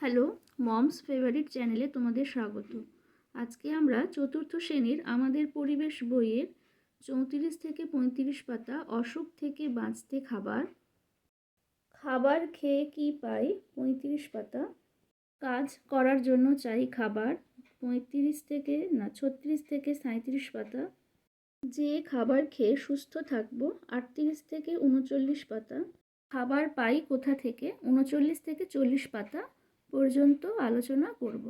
Hello, moms favourite চ্যানেলে তোমাদের স্বাগত। আজকে আমরা চতুর্থ শ্রেণির আমাদের পরিবেশ বইয়ের চৌত্রিশ থেকে পঁয়ত্রিশ পাতা অসুখ থেকে বাঁচতে খাবার। খাবার খেয়ে কি পাই? পঁয়ত্রিশ পাতা। কাজ করার জন্য চাই খাবার। পঁয়ত্রিশ থেকে, না, ছত্রিশ থেকে সাঁত্রিশ পাতা। যে খাবার খেয়ে সুস্থ থাকব, আটত্রিশ থেকে উনচল্লিশ পাতা। খাবার পাই কোথা থেকে? উনচল্লিশ থেকে চল্লিশ পাতা। পর্যন্ত আলোচনা করব।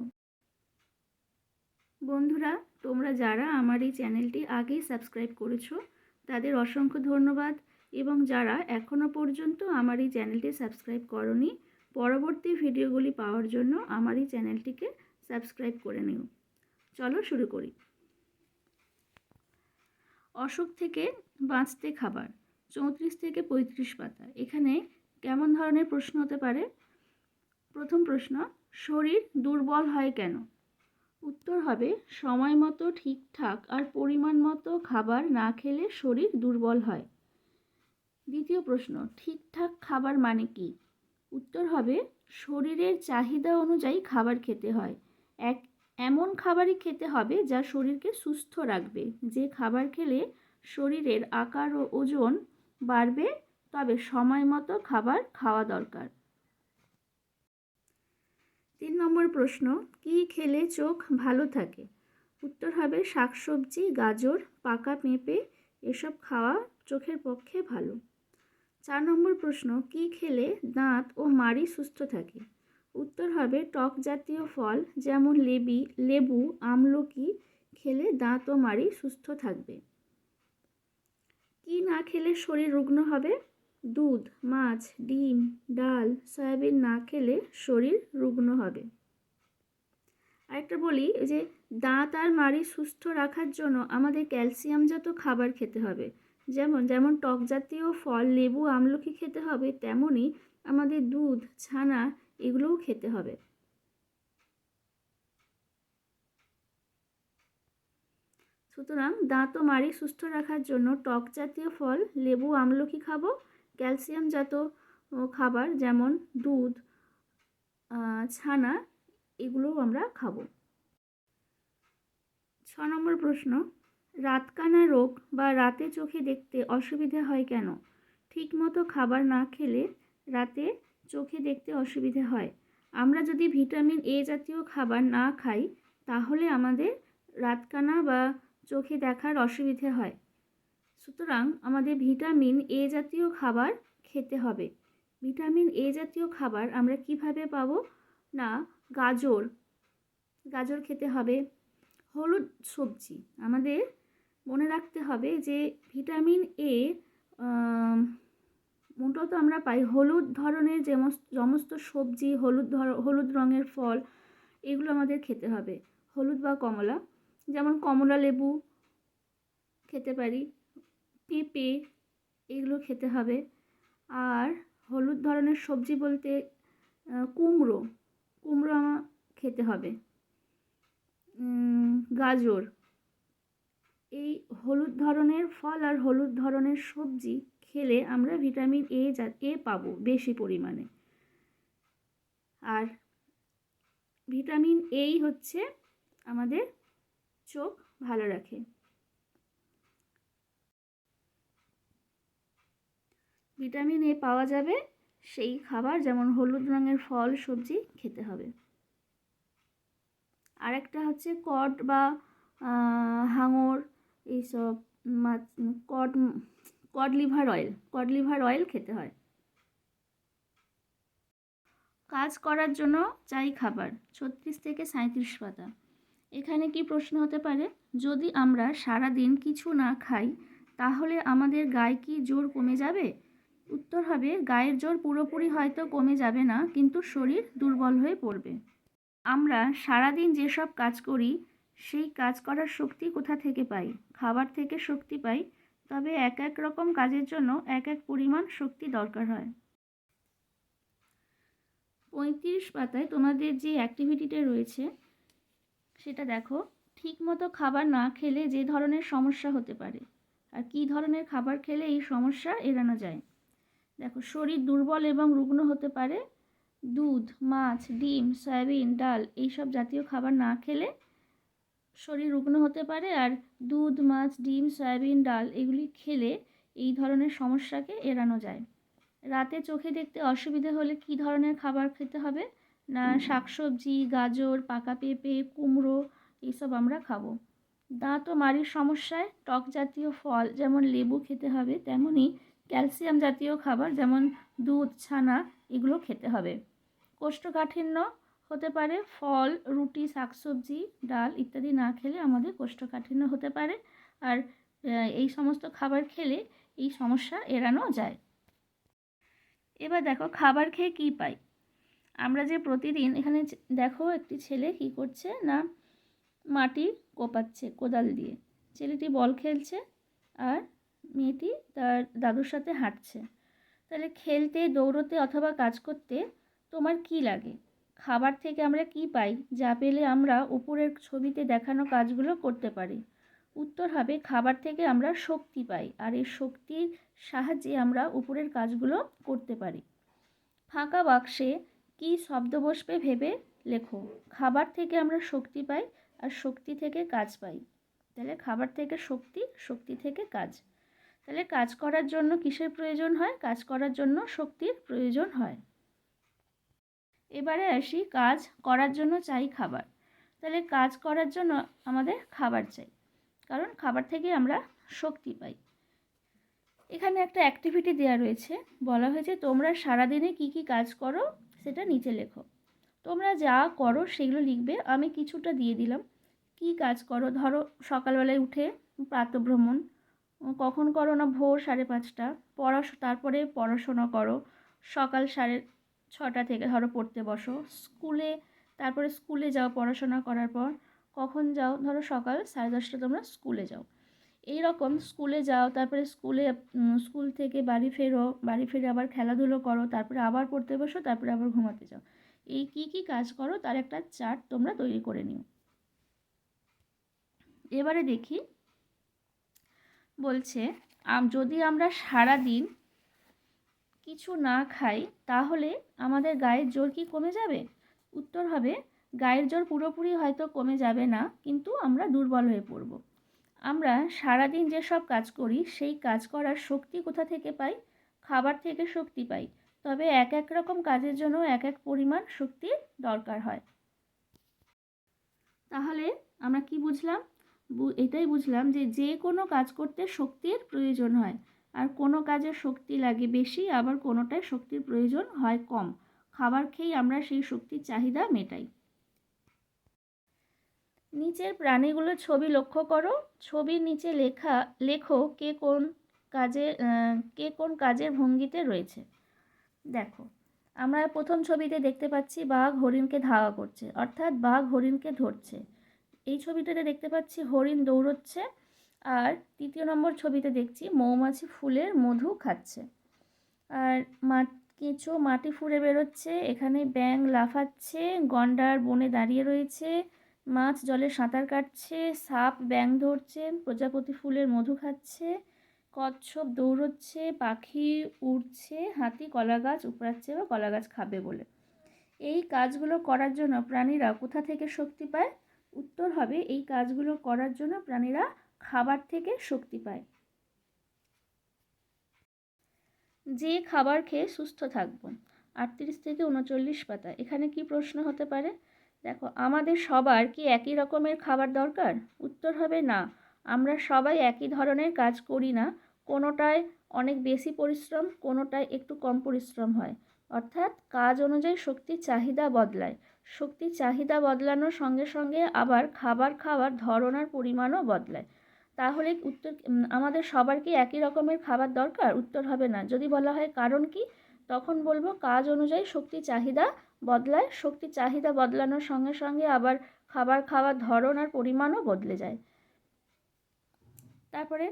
বন্ধুরা, তোমরা যারা আমার এই চ্যানেলটি আগেই সাবস্ক্রাইব করেছ, তাদের অসংখ্য ধন্যবাদ এবং যারা এখনও পর্যন্ত আমার এই চ্যানেলটি সাবস্ক্রাইব করনি, পরবর্তী ভিডিওগুলি পাওয়ার জন্য আমার এই চ্যানেলটিকে সাবস্ক্রাইব করে নিও। চলো শুরু করি। অসুখ থেকে বাঁচতে খাবার, চৌত্রিশ থেকে পঁয়ত্রিশ পাতা। এখানে কেমন ধরনের প্রশ্ন হতে পারে? প্রথম প্রশ্ন, শরীর দুর্বল হয় কেন? উত্তর হবে, সময় মতো ঠিকঠাক আর পরিমাণ মতো খাবার না খেলে শরীর দুর্বল হয়। দ্বিতীয় প্রশ্ন, ঠিকঠাক খাবার মানে কি? উত্তর হবে, শরীরের চাহিদা অনুযায়ী খাবার খেতে হয়। এক, এমন খাবারই খেতে হবে যা শরীরকে সুস্থ রাখবে। যে খাবার খেলে শরীরের আকার ও ওজন বাড়বে, তবে সময় মতো খাবার খাওয়া দরকার। তিন নম্বর প্রশ্ন, কি খেলে চোখ ভালো থাকে? উত্তর হবে শাকসবজি, গাজর, পাকা পেঁপে, এসব খাওয়া চোখের পক্ষে ভালো। চার নম্বর প্রশ্ন, কি খেলে দাঁত ও মাড়ি সুস্থ থাকে? উত্তর হবে টক জাতীয় ফল, যেমন লেবি, লেবু, আমলকি খেলে দাঁত ও মাড়ি সুস্থ থাকবে। কি না খেলে শরীর রুগ্ন হবে? দুধ, মাছ, ডিম, ডাল, সয়াবিন না খেলে শরীর রুগ্ন হবে। আরেকটা বলি যে, দাঁত আর মাড়ি সুস্থ রাখার জন্য আমাদের ক্যালসিয়ামজাত খাবার খেতে হবে। যেমন যেমন টক জাতীয় ফল, লেবু আমলকি খেতে হবে তেমনই আমাদের দুধ, ছানা এগুলোও খেতে হবে। সুতরাং দাঁত ও মাড়ি সুস্থ রাখার জন্য টক জাতীয় ফল, লেবু আমলকি খাব। ক্যালসিয়ামজাত খাবার যেমন দুধ ছানা, এগুলোও আমরা খাব। ছ নম্বর প্রশ্ন, রাতকানা রোগ বা রাতে চোখে দেখতে অসুবিধা হয় কেন? ঠিকমতো খাবার না খেলে রাতে চোখে দেখতে অসুবিধা হয়। আমরা যদি ভিটামিন এ জাতীয় খাবার না খাই, তাহলে আমাদের রাতকানা বা চোখে দেখার অসুবিধে হয়। সুতরাং আমাদের ভিটামিন এ জাতীয় খাবার খেতে হবে। ভিটামিন এ জাতীয় খাবার আমরা কীভাবে পাবো? না, গাজর। গাজর খেতে হবে। হলুদ সবজি। আমাদের মনে রাখতে হবে যে ভিটামিন এ মূলত আমরা পাই হলুদ ধরনের যে সমস্ত সবজি, হলুদ ধর, হলুদ রঙের ফল, এগুলো আমাদের খেতে হবে। হলুদ বা কমলা। যেমন কমলা লেবু খেতে পারি। পেঁপে এগুলো খেতে হবে। আর হলুদ ধরনের সবজি বলতে কুমড়ো। কুমড়ো আমার খেতে হবে। গাজর। এই হলুদ ধরনের ফল আর হলুদ ধরনের সবজি খেলে আমরা ভিটামিন এ যা এ পাবো বেশি পরিমাণে। আর ভিটামিন এই হচ্ছে আমাদের চোখ ভালো রাখে। ভিটামিন এ পাওয়া যাবে। সেই খাবার যেমন হলুদ রঙের ফল, সবজি খেতে হবে। আরেকটা হচ্ছে কড বা হাঙর, এইসব মাছ cod cod liver oil. Cod liver oil খেতে হয়। কাজ করার জন্য চাই খাবার, ছত্রিশ থেকে সাঁত্রিশ পাতা। এখানে কি প্রশ্ন হতে পারে? যদি আমরা সারা দিন কিছু না খাই, তাহলে আমাদের গায়ে কি জোর কমে যাবে? উত্তর হবে, গায়ের জোর পুরোপুরি হয়তো কমে যাবে না, কিন্তু শরীর দুর্বল হয়ে পড়বে। আমরা সারাদিন যেসব কাজ করি, সেই কাজ করার শক্তি কোথা থেকে পাই? খাবার থেকে শক্তি পাই, তবে এক এক রকম কাজের জন্য এক এক পরিমাণ শক্তি দরকার হয়। পঁয়ত্রিশ পাতায় তোমাদের যে অ্যাক্টিভিটিটা রয়েছে, সেটা দেখো। ঠিকমতো খাবার না খেলে যে ধরনের সমস্যা হতে পারে, আর কী ধরনের খাবার খেলে এই সমস্যা এড়ানো যায়? দেখো, শরীর দুর্বল এবং রুগ্ন হতে পারে। দুধ, মাছ, ডিম, সয়াবিন, ডাল এইসব জাতীয় খাবার না খেলে শরীর রুগ্ন হতে পারে আর দুধ, মাছ, ডিম, সয়াবিন, ডাল এগুলি খেলে এই ধরনের সমস্যাকে এড়ানো যায়। রাতে চোখে দেখতে অসুবিধে হলে কী ধরনের খাবার খেতে হবে? না, শাকসবজি, গাজর, পাকা পেঁপে, কুমড়ো এইসব আমরা খাব। দাঁত ও মাড়ির সমস্যায় টক জাতীয় ফল যেমন লেবু খেতে হবে, তেমনই ক্যালসিয়াম জাতীয় খাবার যেমন দুধ, ছানা, এগুলো খেতে হবে। কোষ্ঠকাঠিন্য হতে পারে, ফল, রুটি, শাকসবজি, ডাল ইত্যাদি না খেলে আমাদের কোষ্ঠকাঠিন্য হতে পারে। আর এই সমস্ত খাবার খেলে এই সমস্যা এড়ানো যায়। এবার দেখো খাবার খেয়ে কী পাই। আমরা যে প্রতিদিন এখানে দেখো একটি ছেলে কী করছে না মাটি কোপাচ্ছে কোদাল দিয়ে। ছেলেটি বল খেলছে আর মেয়েটি তার দাদুর সাথে হাঁটছে। তাহলে খেলতে, দৌড়তে অথবা কাজ করতে তোমার কি লাগে? খাবার থেকে আমরা কি পাই, যা পেলে আমরা উপরের ছবিতে দেখানো কাজগুলো করতে পারি? উত্তর হবে, খাবার থেকে আমরা শক্তি পাই, আর এই শক্তির সাহায্যে আমরা উপরের কাজগুলো করতে পারি। ফাঁকা বাক্সে কি শব্দ বসবে ভেবে লেখো, খাবার থেকে আমরা শক্তি পাই, আর শক্তি থেকে কাজ পাই। তাহলে খাবার থেকে শক্তি শক্তি থেকে কাজ। তাহলে কাজ করার জন্য কিসের প্রয়োজন হয়? কাজ করার জন্য শক্তির প্রয়োজন হয়। এবারে আসি কাজ করার জন্য চাই খাবার। তাহলে কাজ করার জন্য আমাদের খাবার চাই। কারণ খাবার থেকে আমরা শক্তি পাই। এখানে একটা অ্যাক্টিভিটি দেওয়া রয়েছে। বলা হয়েছে, তোমরা সারাদিনে কি কি কাজ করো সেটা নিচে লেখো। তোমরা যা করো সেগুলো লিখবে। আমি কিছুটা দিয়ে দিলাম। কি কাজ করো? ধরো সকালবেলায় উঠে প্রাতভ্রমণ কখন করো না ভোর সাড়ে পাঁচটা? পড়াশো, তারপরে পড়াশোনা করো। সকাল সাড়ে ছটা থেকে ধরো পড়তে বসো। স্কুলে, তারপরে স্কুলে যাও পড়াশোনা করার পর। কখন যাও? ধরো সকাল সাড়ে দশটা তোমরা স্কুলে যাও। এই রকম স্কুলে যাও, তারপরে স্কুলে স্কুল থেকে বাড়ি ফেরো। বাড়ি ফিরে আবার খেলাধুলো করো, তারপরে আবার পড়তে বসো, তারপরে আবার ঘুমাতে যাও। এই কি কি কাজ করো তার একটা চার্ট তোমরা তৈরি করে নিও। এবারে দেখি বলছে যদি আমরা সারা দিন কিছু না খাই, তাহলে আমাদের গায়ের জোর কি কমে যাবে? উত্তর হবে, গায়ের জোর পুরোপুরি হয়তো কমে যাবে না, কিন্তু আমরা দুর্বল হয়ে পড়ব। আমরা সারাদিন যেসব কাজ করি, সেই কাজ করার শক্তি কোথা থেকে পাই? খাবার থেকে শক্তি পাই। তবে এক এক রকম কাজের জন্য এক এক পরিমাণ শক্তির দরকার হয়। তাহলে আমরা কি বুঝলাম? এটাই বুঝলাম যে যে কোনো কাজ করতে শক্তির প্রয়োজন হয়। আর কোনো কাজে শক্তি লাগে বেশি, আবার কোনোটায় শক্তির প্রয়োজন হয় কম। খাবার খেয়েই আমরা সেই শক্তির চাহিদা মেটাই। নিচের প্রাণীগুলোর ছবি লক্ষ্য করো। ছবির নিচে লেখা, লেখো কে কোন কাজে কে কোন কাজের ভঙ্গিতে রয়েছে। দেখো, আমরা প্রথম ছবিতে দেখতে পাচ্ছি বাঘ হরিণকে ধাওয়া করছে, অর্থাৎ বাঘ হরিণকে ধরছে। এই ছবিটাতে দেখতে পাচ্ছি হরিণ দৌড়চ্ছে আর তৃতীয় নম্বর ছবিতে দেখছি মৌমাছি ফুলের মধু খাচ্ছে। আর মা, কেঁচো মাটি ফুঁড়ে বেরোচ্ছে, এখানে ব্যাং লাফাচ্ছে, গন্ডার বনে দাঁড়িয়ে রয়েছে, মাছ জলে সাঁতার কাটছে, সাপ ব্যাং ধরছে, প্রজাপতি ফুলের মধু খাচ্ছে, কচ্ছপ দৌড়চ্ছে, পাখি উড়ছে, হাতি কলা গাছ উপড়াচ্ছে বা কলা গাছ খাবে বলে। এই কাজগুলো করার জন্য প্রাণীরা কোথা থেকে শক্তি পায়? উত্তর হবে এই কাজগুলো করার জন্য প্রাণীরা খাবার থেকে শক্তি পায়। যে খাবার খেয়ে সুস্থ থাকব। আটত্রিশ থেকে উনচল্লিশ পাতা। এখানে কি প্রশ্ন হতে পারে? দেখো, আমাদের সবার কি একই রকমের খাবার দরকার? উত্তর হবে না। আমরা সবাই একই ধরনের কাজ করি না। কোনোটায় অনেক বেশি পরিশ্রম, কোনোটায় একটু কম পরিশ্রম হয়। অর্থাৎ কাজ অনুযায়ী শক্তির চাহিদা বদলায়। শক্তির চাহিদা বদলানোর সঙ্গে সঙ্গে আবার খাবার খাওয়ার ধরন আর পরিমাণও বদলায়। তাহলে উত্তর আমাদের সবার কি একই রকমের খাবার দরকার? উত্তর হবে না। যদি বলা হয় কারণ কি, তখন বলব কাজ অনুযায়ী শক্তির চাহিদা বদলায়। শক্তির চাহিদা বদলানোর সঙ্গে সঙ্গে আবার খাবার খাওয়ার ধরন আর পরিমাণও বদলে যায়। তারপরে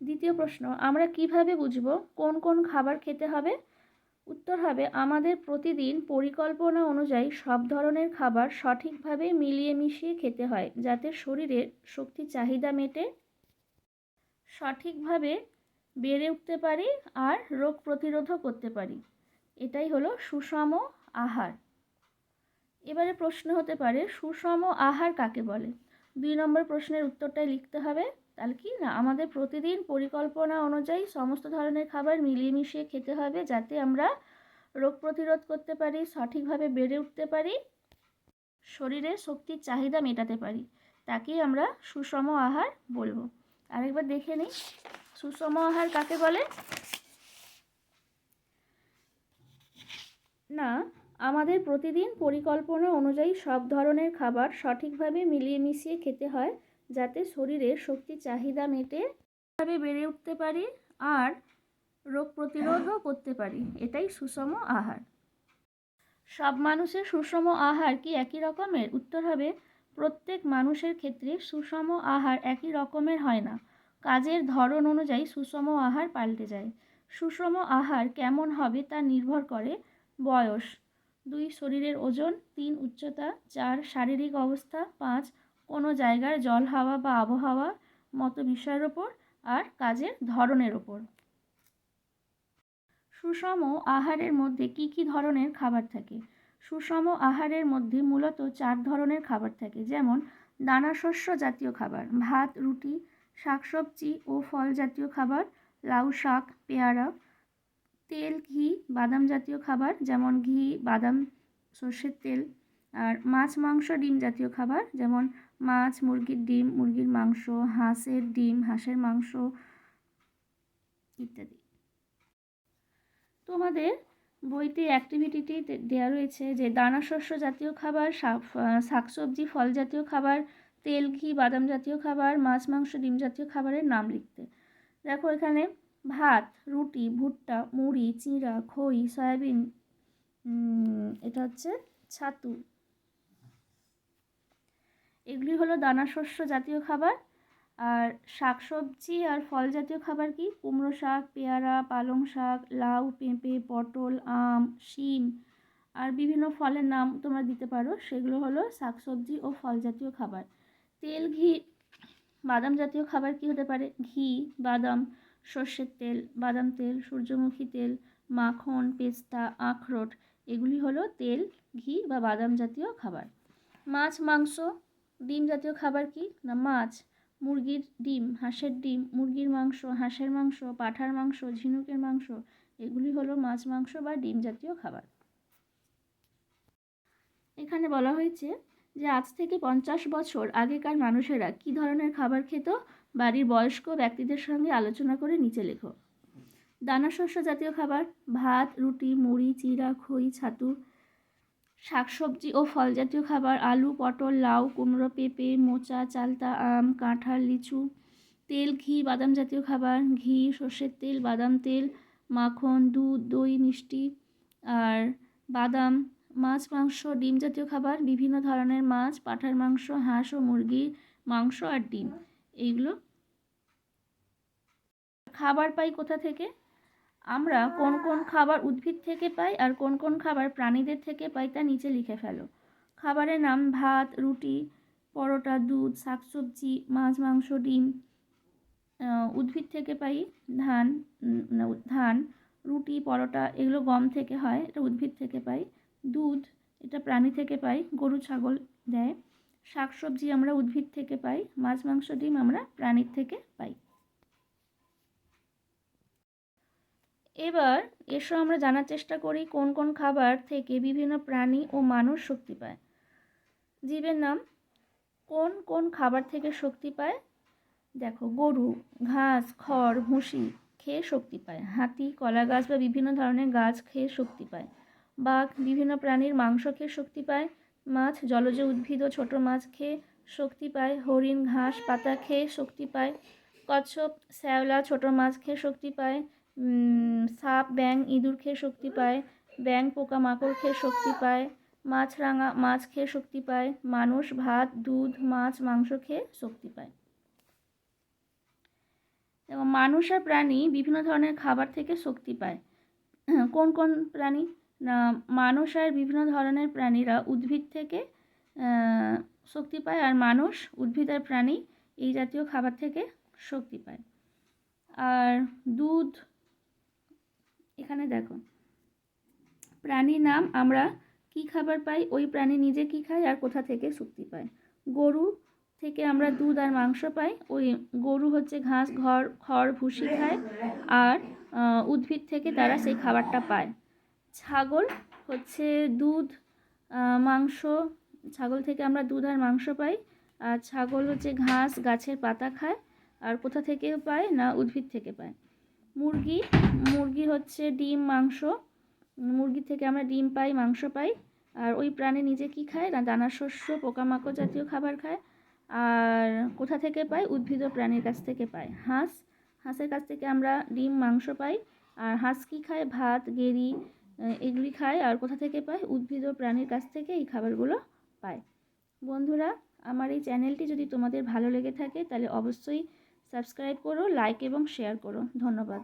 দ্বিতীয় প্রশ্ন, আমরা কীভাবে বুঝব কোন কোন খাবার খেতে হবে? উত্তর হবে, আমাদের প্রতিদিন পরিকল্পনা অনুযায়ী সব ধরনের খাবার সঠিকভাবে মিলিয়ে মিশিয়ে খেতে হয়, যাতে শরীরের শক্তির চাহিদা মেটে, সঠিকভাবে বেড়ে উঠতে পারি আর রোগ প্রতিরোধও করতে পারি। এটাই হলো সুষম আহার। এবারে প্রশ্ন হতে পারে, সুষম আহার কাকে বলে? দুই নম্বর প্রশ্নের উত্তরটাই লিখতে হবে। তাহলে কি না? আমাদের প্রতিদিন পরিকল্পনা অনুযায়ী সমস্ত ধরনের খাবার মিলিয়ে মিশিয়ে খেতে হবে যাতে আমরা রোগ প্রতিরোধ করতে পারি, সঠিকভাবে বেড়ে উঠতে পারি, শরীরের শক্তির চাহিদা মেটাতে পারি। তাকেই আমরা সুষম আহার বলব। আরেকবার দেখে নিই, সুষম আহার কাকে বলে? না, আমাদের প্রতিদিন পরিকল্পনা অনুযায়ী সব ধরনের খাবার সঠিকভাবে মিলিয়ে মিশিয়ে খেতে হয়। যাতে শরীরের শক্তি চাহিদা মেটে ভাবে বেড়ে উঠতে পারি আর রোগ প্রতিরোধও করতে পারি। এটাই সুষম আহার। সব মানুষের সুষম আহার কি একই রকমের? উত্তর হবে, প্রত্যেক মানুষের ক্ষেত্রে সুষম আহার একই রকমের হয় না। কাজের ধরন অনুযায়ী সুষম আহার পাল্টে যায়। সুষম আহার কেমন হবে তা নির্ভর করে বয়স। দুই, শরীরের ওজন। তিন, উচ্চতা। চার, শারীরিক অবস্থা। পাঁচ কোনো জায়গার জল হাওয়া বা আবহাওয়া মতো বিষয়ের ওপর আর কাজের ধরনের ওপর। সুষম আহারের মধ্যে কি কি ধরনের খাবার থাকে? সুষম আহারের মধ্যে মূলত চার ধরনের খাবার থাকে, যেমন দানাশস্য জাতীয় খাবার, ভাত, রুটি, শাকসবজি ও ফল জাতীয় খাবার, লাউ শাক, পেয়ারা, তেল, ঘি, বাদাম জাতীয় খাবার, যেমন ঘি, বাদাম, সর্ষের তেল আর মাছ, মাংস, ডিম জাতীয় খাবার, যেমন মাছ, মুরগির ডিম, মুরগির মাংস, হাঁসের ডিম, হাঁসের মাংস ইত্যাদি। তোমাদের বইতে অ্যাক্টিভিটিটি দেওয়া রয়েছে যে দানা শস্য জাতীয় খাবার শাকসবজি, ফল জাতীয় খাবার, তেল, ঘি, বাদাম জাতীয় খাবার, মাছ, মাংস, ডিম জাতীয় খাবারের নাম লিখতে। দেখো এখানে ভাত, রুটি, ভুট্টা, মুড়ি, চিঁড়া, খই, সয়াবিন এটা হচ্ছে ছাতু। এগুলি হলো দানা শস্য জাতীয় খাবার, আর শাকসবজি আর ফল জাতীয় খাবার কি? কুমড়ো শাক, পেয়ারা, পালং শাক, লাউ, পেঁপে, পটল, আম, শিম আর বিভিন্ন ফলের নাম তোমরা দিতে পারো। সেগুলো হলো শাকসবজি ও ফল জাতীয় খাবার। তেল, ঘি, বাদাম জাতীয় খাবার কি হতে পারে? ঘি, বাদাম, সর্ষের তেল, বাদাম তেল, সূর্যমুখী তেল, মাখন, পেস্তা, আখরোট, এগুলি হলো তেল, ঘি বা বাদাম জাতীয় খাবার। মাছ, মাংস ডিম জাতীয় খাবার কি? না, মাছ, মুরগির ডিম, হাঁসের ডিম, মুরগির মাংস, হাঁসের মাংস, পাঁঠার মাংস, ঝিনুকের মাংস, এগুলি হলো মাছ, মাংস বা ডিম জাতীয় খাবার। এখানে বলা হয়েছে যে আজ থেকে পঞ্চাশ বছর আগেকার মানুষেরা কী ধরনের খাবার খেত? বাড়ির বয়স্ক ব্যক্তিদের সঙ্গে আলোচনা করে নিচে লেখো। দানা শস্য জাতীয় খাবার, ভাত, রুটি, মুড়ি, চিড়া, খই, ছাতু শাকসবজি ও ফল জাতীয় খাবার, আলু, পটল, লাউ, কুমড়ো, পেঁপে, মোচা, চালতা, আম, কাঁঠাল, লিচু, তেল, ঘি, বাদাম জাতীয় খাবার, ঘি, সর্ষের তেল, বাদাম তেল, মাখন, দুধ, দই, মিষ্টি আর বাদাম, মাছ, মাংস, ডিম জাতীয় খাবার, বিভিন্ন ধরনের মাছ, পাঁঠার মাংস, হাঁস ও মুরগির মাংস আর ডিম। এইগুলো। খাবার পাই কোথা থেকে? আমরা কোন কোন খাবার উদ্ভিদ থেকে পাই আর কোন কোন খাবার প্রাণীদের থেকে পাই তা নিচে লিখে ফেলো। খাবারের নাম ভাত রুটি পরোটা দুধ শাকসবজি মাছ মাংস ডিম উদ্ভিদ থেকে পাই ধান ধান রুটি পরোটা এগুলো গম থেকে হয় এটা উদ্ভিদ থেকে পাই। দুধ এটা প্রাণী থেকে পাই গরু ছাগল দেয়। শাকসবজি আমরা উদ্ভিদ থেকে পাই মাছ মাংস ডিম আমরা প্রাণীর থেকে পাই। এবার এসো আমরা জানার চেষ্টা করি কোন কোন খাবার থেকে বিভিন্ন প্রাণী ও মানুষ শক্তি পায়। জীবের নাম, কোন কোন খাবার থেকে শক্তি পায়? দেখো, গরু, ঘাস, খড়, ভুসি খেয়ে শক্তি পায়। হাতি কলা গাছ বা বিভিন্ন ধরনের গাছ খেয়ে শক্তি পায়। বাঘ, বিভিন্ন প্রাণীর মাংস খেয়ে শক্তি পায়। মাছ, জলজ উদ্ভিদ ও ছোটো মাছ খেয়ে শক্তি পায়। হরিণ, ঘাস, পাতা খেয়ে শক্তি পায়। কচ্ছপ, শ্যাওলা, ছোটো মাছ খেয়ে শক্তি পায়। সাপ ব্যাং ইঁদুর খেয়ে শক্তি পায় ব্যাং পোকা মাকড় খেয়ে শক্তি পায় মাছরাঙা মাছ খেয়ে শক্তি পায়, মানুষ, ভাত, দুধ, মাছ, মাংস খেয়ে শক্তি পায়। এবং মানুষ আর প্রাণী বিভিন্ন ধরনের খাবার থেকে শক্তি পায়। কোন কোন প্রাণী? না, মানুষ আর বিভিন্ন ধরনের প্রাণীরা উদ্ভিদ থেকে শক্তি পায় আর মানুষ, উদ্ভিদ আর প্রাণী এই জাতীয় খাবার থেকে শক্তি পায়। আর দুধ এখানে দেখো। প্রাণীর নাম আমরা কি খাবার পাই? ওই প্রাণী নিজে কি খায় আর কোথা থেকে শক্তি পায়? গরু থেকে আমরা দুধ আর মাংস পাই। ওই গরু হচ্ছে ঘাস, ঘর, খড়, ভুসি খায়। আর উদ্ভিদ থেকে তারা সেই খাবারটা পায়। ছাগল হচ্ছে দুধ মাংস। ছাগল থেকে আমরা দুধ আর মাংস পাই। আর ছাগল হচ্ছে ঘাস, গাছের পাতা খায়। আর কোথা থেকে পায় না উদ্ভিদ থেকে পায়? মুরগি মুরগি হচ্ছে ডিম, মাংস। মুরগি থেকে আমরা ডিম পাই, মাংস পাই। আর ওই প্রাণী নিজে কি খায়? না, দানা শস্য, পোকামাকড় জাতীয় খাবার খায়। আর কোথা থেকে পায়? উদ্ভিদ প্রাণীর কাছ থেকে পায়। হাঁস, হাঁসের কাছ থেকে আমরা ডিম, মাংস পাই। আর হাঁস কি খায়? ভাত, গেরি এগুলি খায়। আর কোথা থেকে পায়? উদ্ভিদ ও প্রাণীর কাছ থেকে এই খাবারগুলো পায়। বন্ধুরা, আমার এই চ্যানেলটি যদি তোমাদের ভালো লেগে থাকে, তাহলে অবশ্যই সাবস্ক্রাইব করো লাইক এবং শেয়ার করো। ধন্যবাদ।